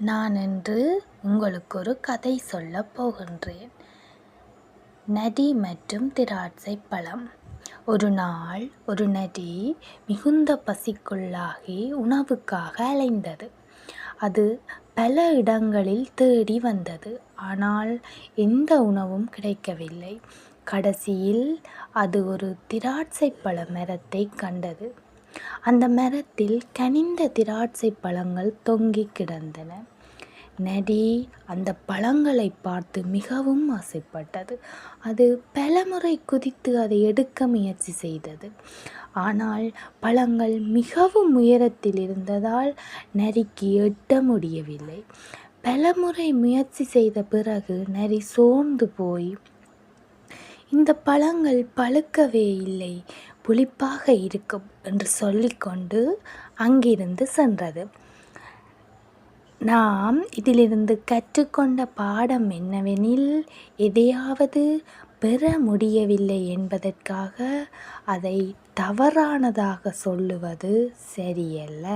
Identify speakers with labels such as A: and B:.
A: நான் இன்று உங்களுக்கு ஒரு கதை சொல்ல போகின்றேன். நதி மற்றும் திராட்சை பழம். ஒரு நாள் ஒரு நதி மிகுந்த பசிக்குள்ளாகி உணவுக்காக அலைந்தது. அது பல இடங்களில் தேடி வந்தது. ஆனால் எந்த உணவும் கிடைக்கவில்லை. கடைசியில் அது ஒரு திராட்சை பழ மரத்தை கண்டது. அந்த மரத்தில் கனிந்த திராட்சை பழங்கள் தொங்கிக் கிடந்தன. நரி அந்த பழங்களை பார்த்து மிகவும் ஆசைப்பட்டது. அது பலமுறை குதித்து அதை எடுக்க முயற்சி செய்தது. ஆனால் பழங்கள் மிகவும் உயரத்தில் இருந்ததால் நரிக்கு எட்ட முடியவில்லை. பலமுறை முயற்சி செய்த பிறகு நரி சோர்ந்து போய் இந்த பழங்கள் பழுக்கவே இல்லை. புளிப்பாக இருக்கும் என்று சொல்லிக்கொண்டு அங்கிருந்து சென்றது. நாம் இதிலிருந்து கற்றுக்கொண்ட பாடம் என்னவெனில் எதையாவது பெற முடியவில்லை என்பதற்காக அதை தவறானதாக சொல்லுவது சரியல்ல.